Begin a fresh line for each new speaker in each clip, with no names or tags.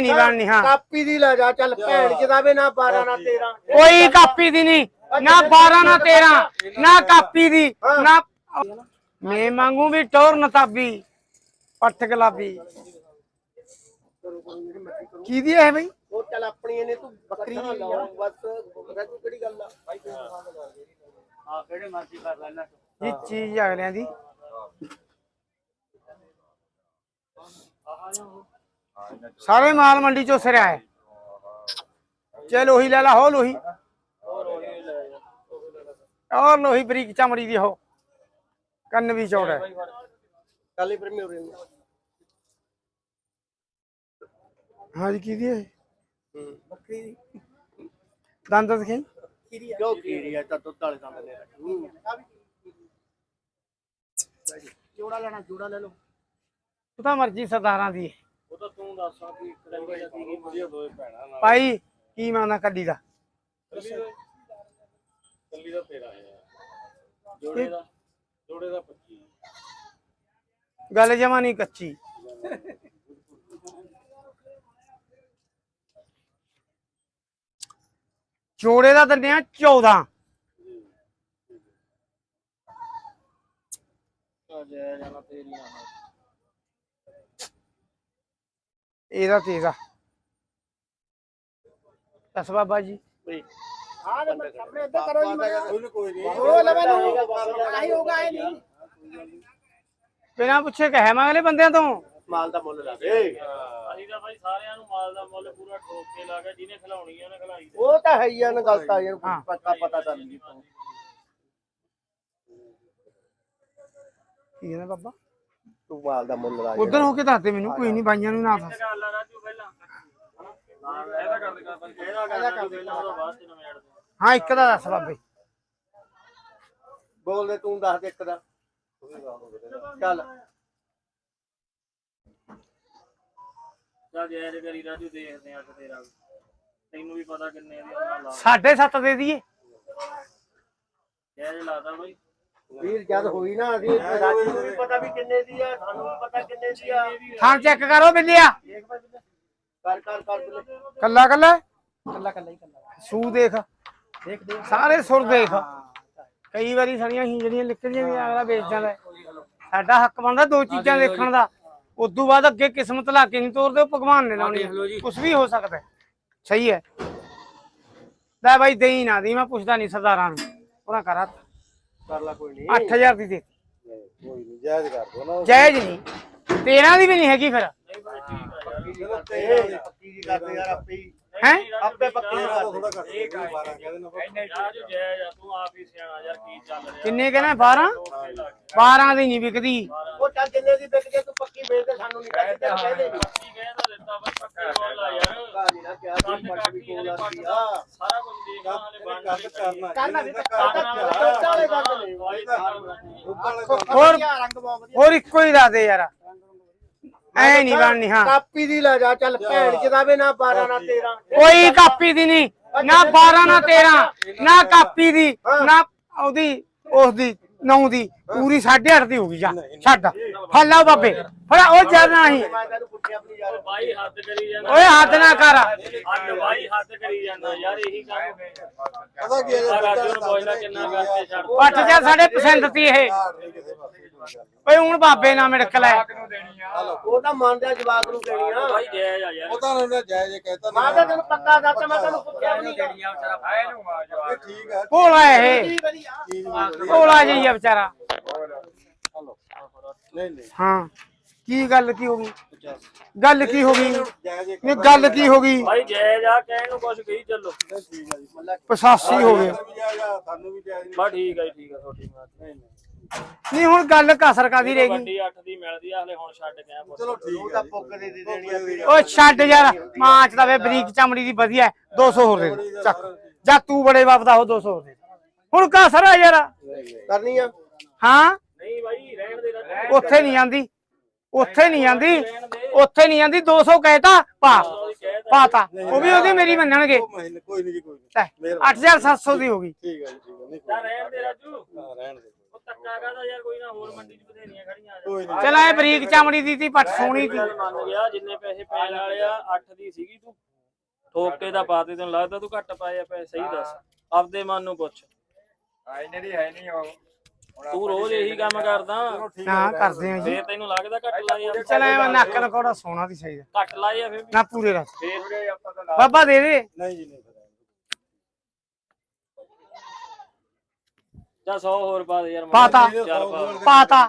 ਐ ਨਹੀਂ ਬਣਨੀ ਹਾਂ
ਕਾਪੀ ਦੀ ਲੈ ਜਾ ਚੱਲ ਭੈਣ ਜਦਾਵੇ ਨਾ 12 ਨਾ 13
ਕੋਈ ਕਾਪੀ ਦੀ ਨਹੀਂ ਨਾ 12 ਨਾ 13 ਨਾ ਕਾਪੀ ਦੀ ਨਾ ਮੈਂ ਮੰਗੂ ਵੀ ਟੋਰ ਨਤਾਬੀ ਪੱਠ ਗੁਲਾਬੀ ਕੀ ਦੀ ਹੈ ਬਈ
ਉਹ ਚੱਲ ਆਪਣੀ ਇਹਨੇ ਤੂੰ ਬੱਕਰੀ ਦੀ ਬਸ ਰਾਜੂ ਕਿਹੜੀ ਗੱਲ ਆ
ਹਾਂ ਕਿਹੜੇ ਮਰਜ਼ੀ ਕਰ ਲੈਣਾ
ਇਹ ਚੀਜ਼ ਅਗਲਿਆਂ ਦੀ ਸਾਰੇ ਮਾਲ ਮੰਡੀ ਚੋਂ ਸਿਰਿਆ ਹੈ। ਚਲ ਉਹੀ ਲੈ ਲਾ ਹੋ ਲੋਹੀ। ਔਰ ਲੋਹੀ ਬਰੀਕ ਚਮੜੀ ਦੀ ਹੋ ਕੰਨ ਵੀ ਚੌੜਾ ਹੈ।
ਕੱਲ ਹੀ ਪ੍ਰੇਮੀ ਹੋ ਰਹੇ ਨੇ।
ਹਾਂ ਜੀ ਕੀ ਦੀ ਹੈ
ਹੂੰ। ਬੱਕਰੀ ਦੀ।
ਦੰਦ ਦਿਖਾਈ।
ਕਿਉਂ ਕੀੜੀ ਆ? ਤਾਂ ਦੁੱਧ ਵਾਲੇ ਸਾਹਮਣੇ ਲੈ ਹੂੰ। ਜੋੜਾ ਲੈਣਾ ਜੋੜਾ ਲੈ ਲਓ।
ਉਹ ਤਾਂ ਮਰਜ਼ੀ ਸਰਦਾਰਾਂ ਦੀ ਹੈ।
ਤਾਂ ਤੂੰ ਦੱਸ ਆ ਕਿ ਇੱਕ ਡੰਗੇ ਦਾ ਕੀ ਵਧੀਆ ਦੋਏ ਭੈਣਾਂ ਨਾਲ।
ਭਾਈ ਕੀ ਮੰਗਦਾ ਕੱਲੀ ਦਾ?
ਕੱਲੀ ਦਾ ਤੇਰਾ ਹੈ ਜੋੜੇ ਦਾ ਜੋੜੇ ਦਾ 25
ਗੱਲ ਜਮਾ ਨਹੀਂ ਕੱਚੀ। ਜੋੜੇ ਦਾ ਦਿੰਦੇ ਆ 14
ਆ ਜਾਇਆ ਜਾਣਾ ਤੇਰੀਆਂ
ਇਹਦਾ ਤੇਗਾ ਦਸ ਬਾਬਾ ਜੀ।
ਬਈ। ਹਾਂ ਮੈਂ ਸਾਹਮਣੇ ਇੱਧਰ ਕਰੋ ਜੀ ਮੈਂ
ਕੋਈ ਨਹੀਂ।
ਉਹ ਲਵੇ ਨੂੰ ਨਹੀਂ ਹੋਗਾ ਇਹ ਨਹੀਂ।
ਬਿਨਾਂ ਪੁੱਛੇ ਕਹੇ ਮੈਂ ਅਗਲੇ ਬੰਦਿਆਂ ਤੋਂ।
ਮਾਲ ਦਾ ਮੁੱਲ ਲਾ ਦੇ।
ਅਸੀਂ ਤਾਂ ਭਾਈ ਸਾਰਿਆਂ ਨੂੰ ਮਾਲ ਦਾ ਮੁੱਲ ਪੂਰਾ ਠੋਕ ਕੇ ਲਾ ਕੇ ਜਿਹਨੇ ਖਿਲਾਉਣੀ ਆ ਉਹਨੇ ਖਿਲਾਈ
ਉਹ ਤਾਂ ਹੈ ਹੀ ਆ ਨਾ ਗੱਲ ਤਾਂ ਯਾਰ
ਹਾਂ।
ਪਤਾ ਪਤਾ ਤਾਂ ਨਹੀਂ।
ਕੀ ਕਹਿੰਦਾ ਬਾਬਾ?
ਤੂੰ ਮਾਲ ਦਾ ਮੁੱਲ ਲਾ
ਉਧਰ ਹੋ ਕੇ ਦੱਸਦੇ ਮੈਨੂੰ ਕੋਈ ਨਹੀਂ ਬਾਈਆਂ ਨੂੰ ਨਾ
ਪਹਿਲਾਂ ਹਾਂ
ਇੱਕ ਦਾ ਦੱਸ ਬਾਬੇ।
ਬੋਲ ਦੇ ਤੂੰ ਦੱਸ ਦੇ ਇੱਕ ਦਾ। ਚੱਲ।
ਚੱਲ ਜੈਜ ਕਰੀ ਰਾਜੂ ਦੇਖਦੇ ਆ ਤੇਰਾ ਤੈਨੂੰ ਵੀ ਪਤਾ ਕਿੰਨੇ ਦੀ ਲਾ
ਸਾਢੇ ਸੱਤ ਦੇ ਦਈਏ।
ਜੈਜ ਲਾਦਾ ਬਾਈ।
ਵੀਰ ਜਦ ਹੋਈ ਨਾ ਅਸੀਂ ਰਾਜੂ ਨੂੰ ਵੀ ਪਤਾ ਵੀ ਕਿੰਨੇ ਦੀ ਆ ਸਾਨੂੰ ਵੀ ਪਤਾ ਕਿੰਨੇ ਦੀ ਆ।
ਥਾਂ ਚੈੱਕ ਕਰੋ ਬਿੱਲਿਆ।
ਕਰ ਕਰ ਕਰ। ਬਿੱਲੇ।
ਕੱਲਾ ਕੱਲਾ
ਕੱਲਾ ਕੱਲਾ ਹੀ ਕੱਲਾ।
ਸੂ ਦੇਖ।
ਦੇਖ ਦੇਖ।
ਸਾਰੇ ਸੁਰ ਦੇਖ। ਕਈ ਵਾਰੀ ਸਾਡੀਆਂ ਹੀ ਜਿਹੜੀਆਂ ਨਿਕਲਦੀਆਂ ਵੀ ਅਗਲਾ ਵੇਚ ਜਾਂਦਾ ਹੈ। ਸਾਡਾ ਹੱਕ ਬਣਦਾ ਦੋ ਚੀਜ਼ਾਂ ਦੇਖਣ ਦਾ। ਉਦੋਂ ਬਾਅਦ ਅੱਗੇ ਕਿਸਮਤ ਲਾ ਕੇ ਨਹੀਂ ਤੋਰਦੇ ਉਹ ਭਗਵਾਨ ਨੇ ਲਾਉਣੀ ਕੁਝ ਵੀ ਹੋ ਸਕਦਾ ਹੈ। ਸਹੀ ਹੈ। ਲੈ ਬਾਈ ਦੇਈ ਨਾ ਦੀ ਮੈਂ ਪੁੱਛਦਾ ਨਹੀਂ ਸਰਦਾਰਾਂ ਨੂੰ। ਉਹਨਾਂ ਕਰਾ
ਕਰ ਲਾ ਕੋਈ ਨਹੀਂ
8000 ਦੀ ਦੇ
ਕੋਈ ਨਹੀਂ ਜਾਇਜ਼ ਕਰ ਦੋ ਨਾ।
ਜਾਇਜ਼ ਨਹੀਂ 13 ਦੀ ਵੀ ਨਹੀਂ ਹੈਗੀ ਫਿਰ।
ਪੱਕੀ ਦੀ ਕਰਦੇ ਪੱਕੀ ਦੀ ਕਰਦੇ ਯਾਰ ਆਪੇ ਹੀ
ਹੈ?
ਆਪੇ ਪੱਕੀ ਦੀ ਕਰਦੇ
ਥੋੜਾ ਘੱਟ ਜੈਜ ਆ ਤੂੰ ਆਪ ਹੀ ਸਿਆਣਾ ਯਾਰ ਕੀ ਚੱਲ ਰਿਹਾ?
ਕਿੰਨੇ ਕਹਿੰਦਾ 12
ਠੋਕੇ ਲਾ ਕੇ
12 ਦੀ ਨਹੀਂ ਵਿਕਦੀ।
ਚੱਲ ਜਿੰਨੇ ਦੀ ਵਿਕ ਜੇ ਤੂੰ ਪੱਕੀ ਵੇਚ ਦੇ ਸਾਨੂੰ ਨਹੀਂ ਕਹਿੰਦੇ ਤੈਨੂੰ ਕਹਿੰਦੇ ਨਹੀਂ
ਕੀ ਕਹਿ ਤਾਂ ਦਿੱਤਾ ਬਾਈ ਪੱਕੇ ਬੋਲ ਆ ਯਾਰ।
ਕਾਜੀ ਨਾ ਕਿਹਾ ਤੂੰ ਪੱਟ ਵੀ ਕੋਲ ਆ
ਸਾਰਾ ਕੁਝ ਦੇਖਣਾ ਹਲੇ ਬਣ ਕਰਨਾ
ਕਰਨਾ। ਵੀ ਕਰਨਾ। ਵਾਲੇ ਗੱਲ ਨੇ
ਹੋਰ
ਰੰਗ ਬਹੁਤ ਵਧੀਆ।
ਹੋਰ ਇੱਕੋ ਹੀ ਦੱਸ ਦੇ ਯਾਰ। ਐ ਨਹੀਂ ਬਣਨੀ ਹਾਂ।
ਕਾਪੀ ਦੀ ਲੈ ਜਾ ਚੱਲ ਭੈਣ ਜਦਾਵੇ ਨਾ 12 ਨਾ 13
ਕੋਈ ਕਾਪੀ ਦੀ ਨਹੀਂ ਨਾ 12 ਨਾ 13 ਨਾ ਕਾਪੀ ਦੀ ਨਾ ਉਹਦੀ ਉਸ ਦੀ ਨੌ ਦੀ ਪੂਰੀ 8.5 ਦੀ ਹੋਗੀ ਜਾ ਛੱਡ। ਫੱਲਾ ਬਾਬੇ ਫੜਾ ਉਹ
ਆਪਣੀ ਯਾਰ।
ਬਾਈ ਹੱਦ ਕਰੀ ਜਾਂਦਾ।
ਓਏ ਹੱਥ ਨਾ ਕਰ।
ਹੱਦ ਬਾਈ ਹੱਦ ਕਰੀ ਜਾਂਦਾ ਯਾਰ ਇਹੀ ਕੰਮ। ਪਤਾ ਕੀ ਹੈ ਰਾਜੂ ਨੂੰ ਬੋਲਣਾ ਕਿੰਨਾ ਕਰਕੇ ਛੱਡ
ਪੱਠ ਜਾ ਸਾਡੇ ਪਸੰਦ ਤੀ ਇਹ। ਓਏ ਹੁਣ ਬਾਬੇ ਨਾ ਮਿੜਕ ਲੈ
ਉਹ ਤਾਂ ਮੰਨਦਾ ਜਵਾਬ ਨੂੰ ਦੇਣੀ ਆ।
ਯਾਰ।
ਤਾਂ ਉਹਨੇ ਜਾਇਜ਼ ਕਹਿਤਾ
ਮੈਂ ਤਾਂ ਤੈਨੂੰ ਪੱਕਾ ਦੱਸਦਾ ਮੈਂ ਤੈਨੂੰ ਪੁੱਛਿਆ ਵੀ ਨਹੀਂ।
ਠੀਕ ਹੈ
ਭੋਲਾ ਇਹ। ਭੋਲਾ ਜੀ ਆ ਵਿਚਾਰਾ।
ਨਹੀਂ ਨਹੀਂ।
ਹਾਂ। ਕੀ ਗੱਲ ਕੀ ਹੋ ਗਈ? ਗੱਲ ਕੀ ਹੋ ਗਈ?
ਜਾਇਜ਼
ਨਹੀਂ ਗੱਲ ਕੀ ਹੋ ਗਈ?
ਬਾਈ ਜੈ ਜਾ ਕਹਿਣ ਨੂੰ ਕੁਝ ਕਹੀ ਚੱਲੋ।
ਠੀਕ ਹੈ ਜੀ
ਪਸਾਸੀ ਹੋ ਗਏ।
ਜਾਇਜ਼ ਆ, ਸਾਨੂੰ ਵੀ ਜਾਇਜ਼
ਬਾ ਠੀਕ ਹੈ ਜੀ, ਠੀਕ ਹੈ ਤੁਹਾਡੀ ਬਾਤ
ਨਹੀਂ ਨਹੀਂ।
ਨਹੀਂ ਹੁਣ ਗੱਲ ਕਸਰ ਕਾਦੀ ਰਹਿ ਗਈ?
ਵੱਡੀ 8 ਦੀ ਮਿਲਦੀ ਆ ਹਲੇ ਹੁਣ ਛੱਡ ਗਿਆ ਪੁੱਤ।
ਚਲੋ ਠੀਕ
ਤਾਂ ਪੁੱਗ ਦੇ ਦੇ ਦੇਣੀ ਆ। ਵੀਰ
ਓ ਛੱਡ ਯਾਰ ਮਾਂਚ ਦਾ ਵੇ ਬਰੀਕ ਚਮੜੀ ਦੀ ਵਧੀਆ ਹੈ, 200 ਹੋਰ ਦੇ ਚੱਕ। ਜਾ ਤੂੰ ਬੜੇ ਬਾਪ ਦਾ ਹੋ 200 ਹੋਰ ਦੇ। ਹੁਣ ਕਸਰ ਆ ਯਾਰ।
ਕਰਨੀ ਆ?
ਹਾਂ?
ਨਹੀਂ ਬਾਈ ਰਹਿਣ ਦੇ
ਉੱਥੇ ਨਹੀਂ ਜਾਂਦੀ ਉੱਥੇ ਨਹੀਂ ਜਾਂਦੀ ਉੱਥੇ ਨਹੀਂ ਜਾਂਦੀ 200 ਕਹਿਤਾ ਪਾ। ਪਾਤਾ। ਉਹ ਵੀ ਉਹਦੀ ਮੇਰੀ ਮੰਨਣਗੇ।
ਕੋਈ ਨਹੀਂ ਜੀ ਕੋਈ ਨਹੀਂ
8700 ਦੀ ਹੋ ਗਈ।
ਠੀਕ ਹੈ ਜੀ ਠੀਕ ਹੈ ਨਹੀਂ
ਤਾਂ ਰਹਿਣ ਦੇ ਰਾਜੂ।
ਰਹਿਣ ਦੇ।
ਉਹ ਧੱਕਾ ਕਾਹਦਾ ਯਾਰ ਕੋਈ ਨਾ ਹੋਰ ਮੰਡੀ 'ਚ ਬਥੇਰੀਆਂ ਖੜੀਆਂ ਆ ਜਾ।
ਕੋਈ ਨਹੀਂ।
ਚਲ ਐ ਬਰੀਕ ਚਮੜੀ ਦੀ ਤੀ ਪੱਟ ਸੋਹਣੀ
ਗੱਲ ਮੰਨ ਗਿਆ ਜਿੰਨੇ ਪੈਸੇ ਪੈਣ ਵਾਲੇ ਆ 8 ਦੀ ਸੀਗੀ ਤੂੰ। ਠੋਕ ਕੇ ਦਾ ਪਾਤੇ ਤੈਨੂੰ ਲੱਗਦਾ ਤੂੰ ਘੱਟ ਪਾਏ ਆ ਪੈਸੇ ਸਹੀ ਦੱਸ। ਆਪਦੇ ਮਨ ਨੂੰ ਪੁੱਛ।
ਆਇਨੇ ਦੀ ਹੈ ਨਹੀਂ ਉਹ।
ਤੂੰ ਰੋਜ਼ ਇਹੀ ਕੰਮ ਕਰਦਾ।
ਹਾਂ ਕਰਦੇ ਆ ਜੀ।
ਫੇਰ ਤੈਨੂੰ ਲੱਗਦਾ ਘੱਟ ਲਾਏ ਆ
ਚਲ ਐ ਨੱਕ ਨਕੋੜਾ ਸੋਹਣਾ ਦੀ ਸਹੀ
ਘੱਟ ਲਾਏ ਆ ਫੇਰ ਵੀ।
ਨਾ ਪੂਰੇ ਰੱਖ।
ਫੇਰ
ਆਪਾਂ ਤਾਂ
ਬਾਬਾ ਦੇ ਦੇ।
ਨਹੀਂ ਜੀ ਨਹੀਂ
ਜਾਂ 100 ਹੋਰ ਪਾ ਦੇ ਯਾਰ
ਪਾਤਾ। ਪਾਤਾ।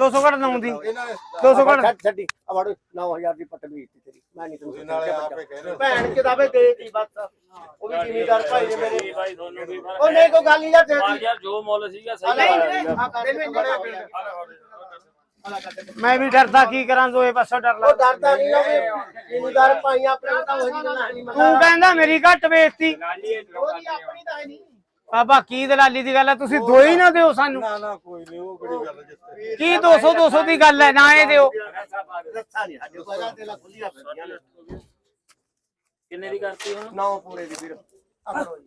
200 ਘੜ ਨੌਂ ਦੀ।
ਇਹਨਾਂ ਨੇ
200 ਘੜ
ਛੱਡ ਛੱਡੀ ਆ ਵੜ 9000 ਦੀ ਪੱਟ ਵੀ ਤੇਰੀ। ਮੈਂ ਨਹੀਂ
ਤੁਸੀਂ
ਤੈਨੂੰ
ਨਾਲੇ ਆਪੇ ਕਹਿੰਦੇ
ਭੈਣ ਚ ਦਾਵੇ ਦੇ ਦੀ ਬਸ। ਉਹ ਵੀ ਜ਼ਿਮੀਦਾਰ ਭਾਈ ਨੇ ਮੇਰੇ।
ਜੀ ਭਾਈ ਤੁਹਾਨੂੰ ਵੀ ਫ਼ਰਕ
ਉਹ ਨਹੀਂ ਕੋਈ ਗੱਲ ਨਹੀਂ ਯਾਰ ਦੇ
ਪਰ
ਦੀ
ਯਾਰ ਜੋ ਮੁੱਲ ਸੀਗਾ ਸਹੀ
ਨਹੀਂ
ਲਾਇਆ
ਨਹੀਂ ਆ ਕਰ ਦੇ
ਮੈਂ ਵੀ ਡਰਦਾ ਕੀ ਕਰਾਂ ਦੋਏ ਪਾਸੋਂ ਡਰ
ਉਹ
ਲੱਗਦਾ।
ਡਰਦਾ ਨਹੀਂ ਉਹ ਜ਼ਿਮੀਦਾਰ ਭਾਈ ਆਪਣੇ ਤਾਂ ਉਹੀ ਗੱਲਾਂ ਨਹੀਂ
ਤੂੰ ਕਹਿੰਦਾ ਮੇਰੀ ਘੱਟ
ਇਹ
ਉਹਦੀ ਆਪਣੀ ਤਾਂ ਹੈ ਨਹੀਂ।
ਬਾਬਾ ਕੀ ਦਲਾਲੀ ਦੀ ਗੱਲ ਹੈ ਤੁਸੀਂ ਦੋ ਹੀ ਨਾ ਦਿਓ ਸਾਨੂੰ।
ਨਾ ਨਾ ਕੋਈ ਨਹੀਂ ਉਹ ਕਿਹੜੀ ਗੱਲ ਜਿੱਥੇ
ਕੀ 200 200 ਦੀ ਗੱਲ ਹੈ ਨਾ ਇਹ ਦਿਓ।
ਰੱਸਾ ਨਹੀਂ ਸਾਡੇ ਕੋਲ ਇਹਦਾ ਤੇ ਲਾ ਖੁੱਲੀਆਂ ਫਿਰਦੀਆਂ ਨੇ
ਕਿੰਨੇ ਦੀ ਕਰਤੀ ਹੁਣ?
ਨੌ ਪੂਰੇ ਦੀ ਵੀਰ। ਆ ਫੜੋ ਜੀ।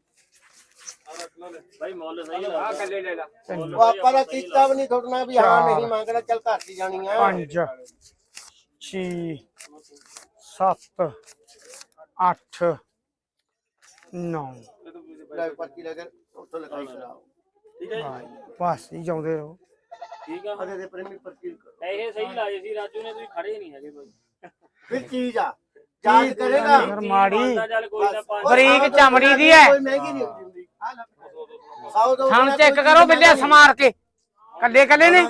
ਭਾਈ ਮੁੱਲ ਸਹੀ
ਆ
ਲੱਗਾ
ਕੱਲੇ ਲੈ ਲਾ।
ਉਹ ਆਪਾਂ ਦਾ ਕੀਤਾ ਵੀ ਨਹੀਂ ਥੋੜਨਾ ਵੀ ਹਾਂ ਨਹੀਂ ਮੰਗਦਾ ਚੱਲ ਘਰ ਦੀ ਜਾਣੀ ਆ।
5 6 7 8 9
ਲੈ ਪਰਚੀ ਲੈ ਕੇ ਉੱਥੋਂ ਲਿਖਾਈ ਕਰਾਓ
ਠੀਕ ਹੈ ਜੀ
ਬਸ ਹੀ ਜਾਉਂਦੇ ਰਹੋ
ਠੀਕ ਆ
ਅਦੇ ਦੇ ਪ੍ਰੇਮੀ ਪਰਚੀ
ਇਹ ਸਹੀ ਲਾਏ ਸੀ ਰਾਜੂ ਨੇ ਤੁਸੀਂ ਖੜੇ ਨਹੀਂ ਹੈਗੇ ਭਾਈ
ਫਿਰ ਚੀਜ਼ ਆ ਯਾਦ ਕਰੇਗਾ
ਯਾਰ ਮਾੜੀ
ਮੰਨਦਾ ਚੱਲ ਕੋਈ ਨਾ ਪੰਜ
ਬਰੀਕ ਚਮੜੀ ਦੀ ਹੈ
ਕੋਈ ਮਹਿੰਗੀ ਨਹੀਂ ਹੁੰਦੀ ਆ ਲੈ ਸੌ ਦੋ
ਥਣ ਚੈੱਕ ਕਰੋ ਬਿੱਲਿਆ ਸਮਾਰ ਕੇ ਕੱਲੇ ਕੱਲੇ ਨੇ